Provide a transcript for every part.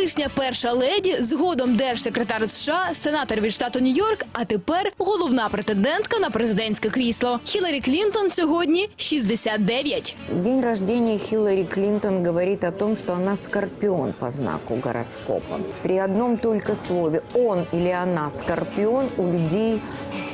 Колишня перша леді, згодом держсекретар США, сенатор від штату Нью-Йорк, а тепер головна претендентка на президентське крісло. Хіларі Клінтон сьогодні 69. День рождения Хиллари Клинтон говорит о том, что она скорпион по знаку гороскопа. При одном только слове «он» или «она» скорпион у людей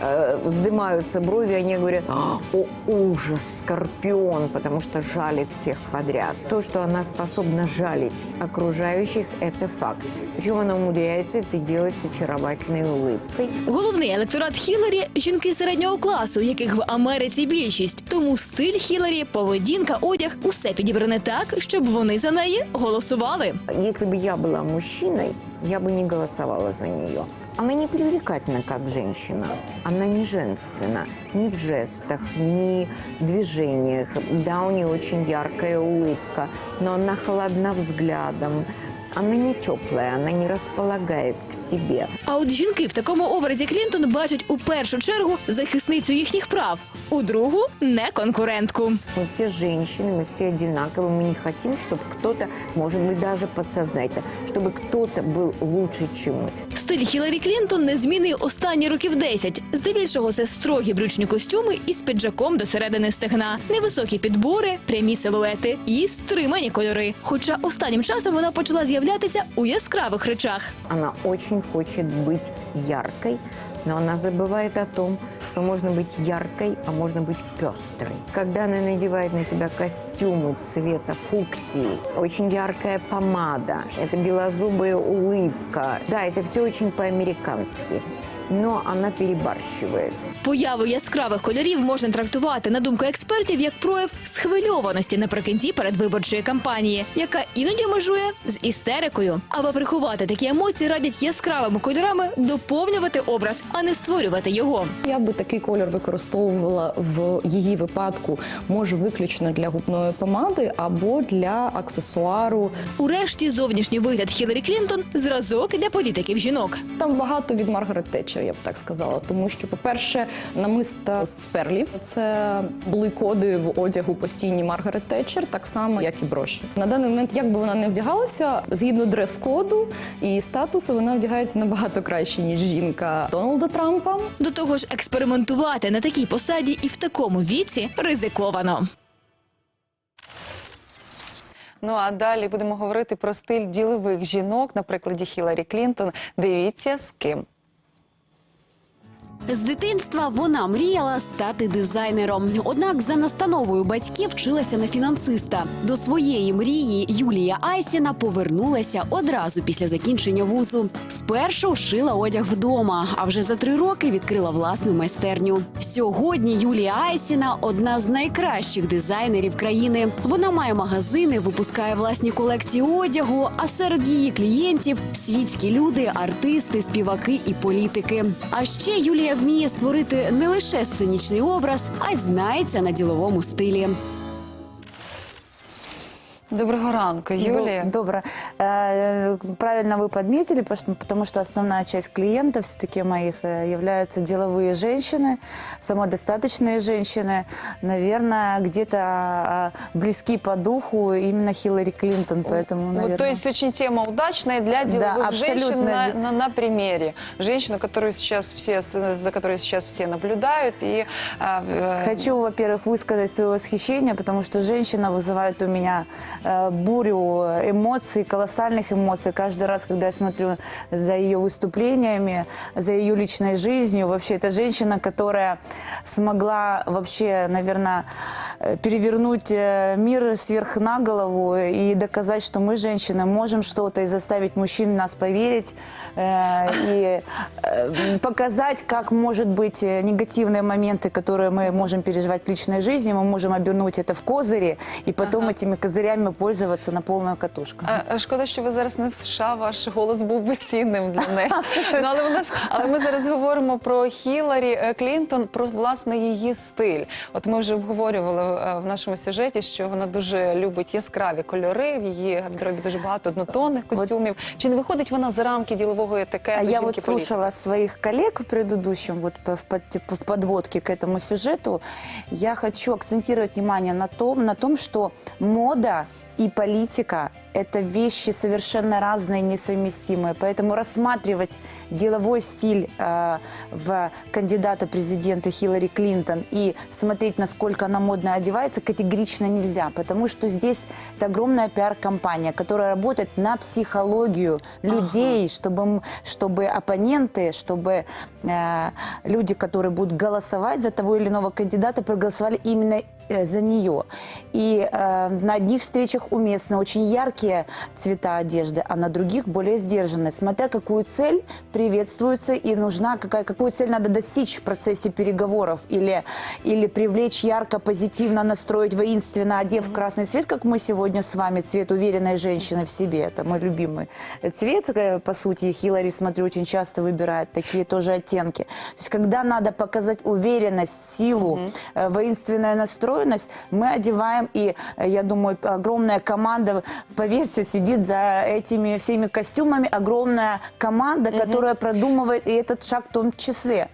э, вздымаются брови, они говорят «А, «О, ужас, скорпион», потому что жалит всех подряд. То, что она способна жалить окружающих, это факт. Причем она умудряется это делать с очаровательной улыбкой. Головний електорат Хіларі – жінки середнього класу, яких в Америці більшість. Тому стиль Хіларі, поведінка, одяг – усе підібране так, щоб вони за неї голосували. Если бы я была мужчиной, я бы не голосовала за нее. Она не привлекательна как женщина. Она не женственна ни в жестах, ни в движениях. Да, у нее очень яркая улыбка, но она холодна взглядом. Она не теплая, она не располагает к себе. А от жінки в такому образі Клінтон бачать у першу чергу захисницю їхніх прав, у другу – не конкурентку. Мы все женщины, мы все одинаковы. Мы не хотим, чтобы кто-то, может быть, даже подсознательно, чтобы кто-то был лучше, чем мы. Стиль Хіларі Клінтон незмінний останні років 10. Здебільшого це строгі брючні костюми із піджаком до середини стегна, невисокі підбори, прямі силуети і стримані кольори. Хоча останнім часом вона почала з'являтися у яскравих речах. Она очень хочет быть яркой, но она забывает о том, что можно быть яркой, а можно быть пестрой. Когда она надевает на себя костюмы цвета фуксии, очень яркая помада, это белозубая улыбка. Да, это все очень по-американски, но она перебарщивает. Появу яскравих кольорів можна трактувати, на думку експертів, як прояв схвильованості наприкінці передвиборчої кампанії, яка іноді межує з істерикою. Аби приховати такі емоції, радять яскравими кольорами доповнювати образ, а не створювати його. Я би такий колір використовувала в її випадку, може виключно для губної помади або для аксесуару. Урешті зовнішній вигляд Хіларі Клінтон зразок для політиків жінок. Там багато від Маргарет Тетчер, я б так сказала. Тому що, по-перше, намиста з перлів це були коди в одягу постійні Маргарет Тетчер, так само як і броші. На даний момент, як би вона не вдягалася, згідно дрес-коду і статусу, вона вдягається набагато краще ніж жінка Дональда Трампа. До того ж, експериментувати на такій посаді і в такому віці ризиковано. Ну а далі будемо говорити про стиль ділових жінок на прикладі Хіларі Клінтон. Дивіться з ким. З дитинства вона мріяла стати дизайнером. Однак за настановою батьків вчилася на фінансиста. До своєї мрії Юлія Айсіна повернулася одразу після закінчення вузу. Спершу шила одяг вдома, а вже за три роки відкрила власну майстерню. Сьогодні Юлія Айсіна одна з найкращих дизайнерів країни. Вона має магазини, випускає власні колекції одягу. А серед її клієнтів світські люди, артисти, співаки і політики. А ще Юлія вміє створити не лише сценічний образ, а й знається на діловому стилі. Доброго ранку, Юлія. Доб- Добро. Правильно вы подметили, потому что, основная часть клиентов все-таки моих являются деловые женщины, самодостаточные женщины. Наверное, где-то близки по духу именно Хиллари Клинтон, поэтому, наверное... Вот, то есть очень тема удачная для деловых женщин абсолютно. на, на, на примере. Женщину, которую сейчас все, за которой сейчас все наблюдают. И, а, э, Хочу, во-первых, высказать свое восхищение, потому что женщина вызывает у меня бурю эмоций, колоссальных эмоций. Каждый раз, когда я смотрю за ее выступлениями, за ее личной жизнью, вообще это женщина, которая смогла вообще, наверное, э, перевернуть э, мир сверх на голову и доказать, что мы, женщины, можем что-то и заставить мужчин нас поверить э, и э, показать, как, может быть, э, негативные моменты, которые мы можем переживать в личной жизни, мы можем обернуть это в козыри и потом этими козырями пользоваться на полную катушку. А, а Шкода, що ви зараз не в США, ваш голос був би цінним для неї. Ну, але, у нас, але ми зараз говоримо про Хіларі е, Клінтон, про власне її стиль. От ми вже обговорювали е, в нашому сюжеті, що вона дуже любить яскраві кольори. В її гардеробі дуже багато однотонних костюмів. Чи не виходить вона за рамки ділового етикету? А я вот жінки-політика? слушала своих коллег в предыдущем, вот в, под- в подводке к этому сюжету. Я хочу акцентировать внимание на том, на том, что мода и политика – это вещи совершенно разные, несовместимые. Поэтому рассматривать деловой стиль э, в кандидата президента Хиллари Клинтон и смотреть, насколько она модно одевается, категорично нельзя. Потому что здесь это огромная пиар-компания, которая работает на психологию людей, чтобы, м- чтобы оппоненты, чтобы э, люди, которые будут голосовать за того или иного кандидата, проголосовали именно за нее. И э, на одних встречах уместны очень яркие цвета одежды, а на других более сдержанные. Смотря какую цель приветствуется и нужна, какая, какую цель надо достичь в процессе переговоров или, или привлечь ярко, позитивно настроить, воинственно одев красный цвет, как мы сегодня с вами, цвет уверенной женщины в себе. Это мой любимый цвет, э, по сути, Хиллари, смотрю, очень часто выбирает такие тоже оттенки. То есть, когда надо показать уверенность, силу, э, воинственную настроенность, мы одеваем, и э, я думаю, огромная команда, поверьте, сидит за этими всеми костюмами, огромная команда, которая продумывает и этот шаг в том числе.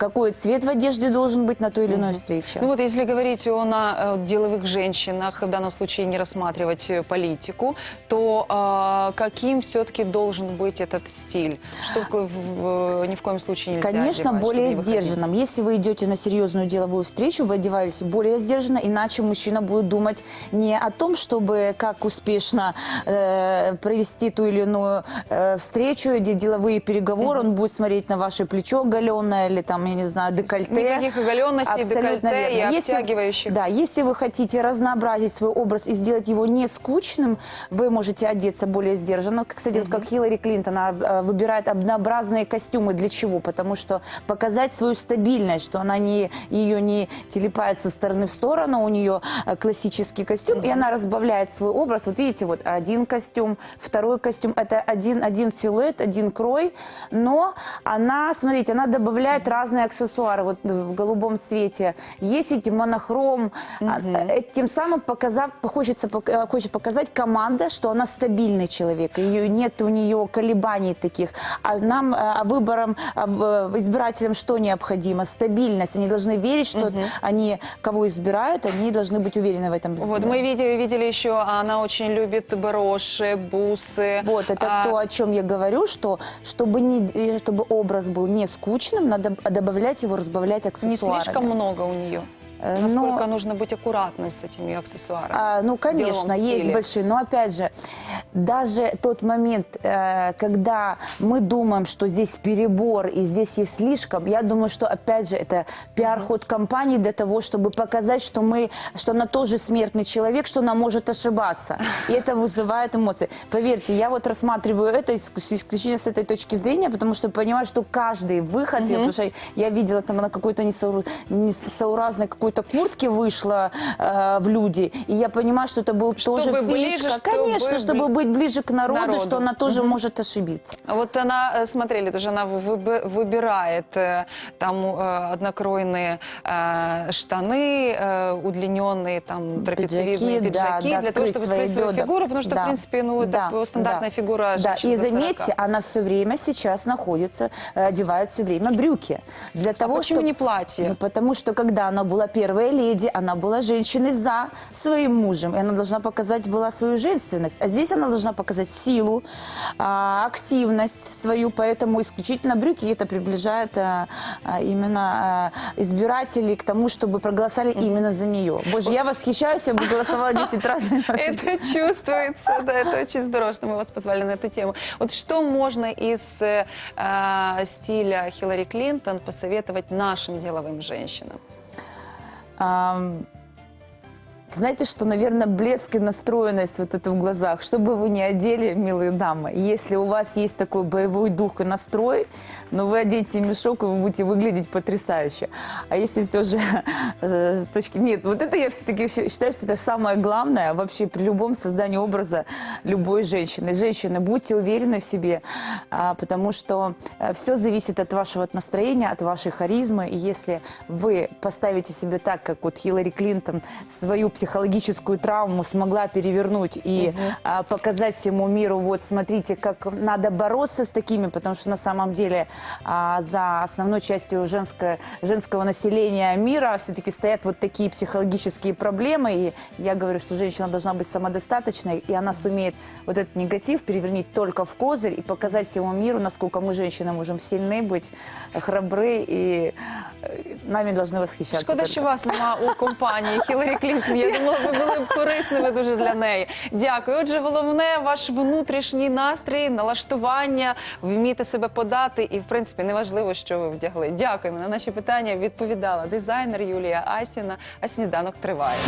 Какой цвет в одежде должен быть на той или иной встрече? Ну вот если говорить о на, э, деловых женщинах, в данном случае не рассматривать э, политику, то э, каким все-таки должен быть этот стиль? Что в- в- ни в коем случае нельзя Конечно, одевать, более чтобы не выходить? сдержанным. Если вы идете на серьезную деловую встречу, вы одеваетесь более сдержанно, иначе мужчина будет думать не о том, чтобы как успешно э, провести ту или иную э, встречу, где деловые переговоры, он будет смотреть на ваше плечо оголенное или там, я не знаю, декольте. Никаких оголенностей, Абсолютно декольте и верно. Если- обтягивающих. Да, если вы хотите разнообразить свой образ и сделать его не скучным, вы можете одеться более сдержанно. Кстати, вот как Хиллари Клинтон она э, выбирает однообразные костюмы. Для чего? Потому что показать свою стабильность, что она не, ее не телепает со стороны в сторону, у нее э, классический костюм, и она разбавляет свой образ. Вот видите, вот один костюм, второй костюм, это один, один силуэт, один крой, но она, смотрите, она добавляет разные аксессуары. Вот в голубом цвете есть, видите, монохром. А, э, Тем самым показав, хочется, э, хочет показать команда, что она стабильный человек. Ее нет у нее колебаний таких. А нам, а выборам, а избирателям что необходимо? Стабильность. Они должны верить, что они, кого избирают, они должны быть уверены в этом. Вот мы видели, видели еще, она очень любит броши, бусы. Вот, это А, то, о чем я говорю, что чтобы, не, чтобы образ был не скучным, надо добавлять его, разбавлять Не аксессуарами. слишком много у нее. Э, Насколько но- нужно быть аккуратным с этими аксессуарами? А, ну, конечно, есть большие. Но опять же, даже тот момент, э, когда мы думаем, что здесь перебор и здесь есть слишком, я думаю, что опять же это пиар-ход компании для того, чтобы показать, что мы, что она тоже смертный человек, что она может ошибаться. И это вызывает эмоции. Поверьте, я вот рассматриваю это ис- исключительно с этой точки зрения, потому что понимаю, что каждый выход, я- потому что я видела там на какой-то несоуру- несоуразной какой-то куртке вышла э, в люди, и я понимаю, что это был тоже Чтобы ближе, фишка. чтобы Конечно, чтобы быть ближе к народу, народу. что она тоже может ошибиться. Вот она, э, смотрели, тоже она выб- выбирает э, там э, однокройные э, штаны, э, удлиненные там трапециевидные Пиджаки, пиджаки, да, для того, чтобы скрыть свою бедра. фигуру, потому что, Да, в принципе, ну, это да, стандартная да. фигура Да, и за 40. заметьте, она все время сейчас находится, одевает все время брюки. Для того, А почему чтоб- не платье? Ну, потому что, когда она была первая леди, она была женщиной за своим мужем, и она должна показать была свою женственность. А здесь она должна показать силу, а, активность свою, поэтому исключительно брюки, это приближает а, а, именно избирателей к тому, чтобы проголосовали именно за нее. Боже, я восхищаюсь, я бы голосовала 10 раз. Это чувствуется, да, это очень здорово, что мы вас позвали на эту тему. Вот что можно из э, стиля Хиллари Клинтон посоветовать нашим деловым женщинам? Um, Знаете, что, наверное, блеск и настроенность вот это в глазах. Что бы вы ни одели, милые дамы, если у вас есть такой боевой дух и настрой, но вы оденьте мешок, и вы будете выглядеть потрясающе. А если все же э, с точки... Нет, вот это я все-таки считаю, что это самое главное вообще при любом создании образа любой женщины. Женщины, будьте уверены в себе, а, потому что все зависит от вашего настроения, от вашей харизмы. И если вы поставите себе так, как вот Хиллари Клинтон, свою психологическую травму смогла перевернуть и а, показать всему миру, вот смотрите, как надо бороться с такими, потому что на самом деле а, за основной частью женского, женского населения мира все-таки стоят вот такие психологические проблемы. И я говорю, что женщина должна быть самодостаточной, и она сумеет вот этот негатив перевернуть только в козырь и показать всему миру, насколько мы, женщины, можем сильны быть, храбры, и э, нами должны восхищаться. Шкода, только. що вас нема у компанії Хіларі Клінтон. Я думала, ви були б корисними дуже для неї. Дякую. Отже, головне ваш внутрішній настрій, налаштування, вміти себе подати, і в принципі неважливо, що ви вдягли. Дякуємо. На наші питання відповідала дизайнер Юлія Асіна. А сніданок триває.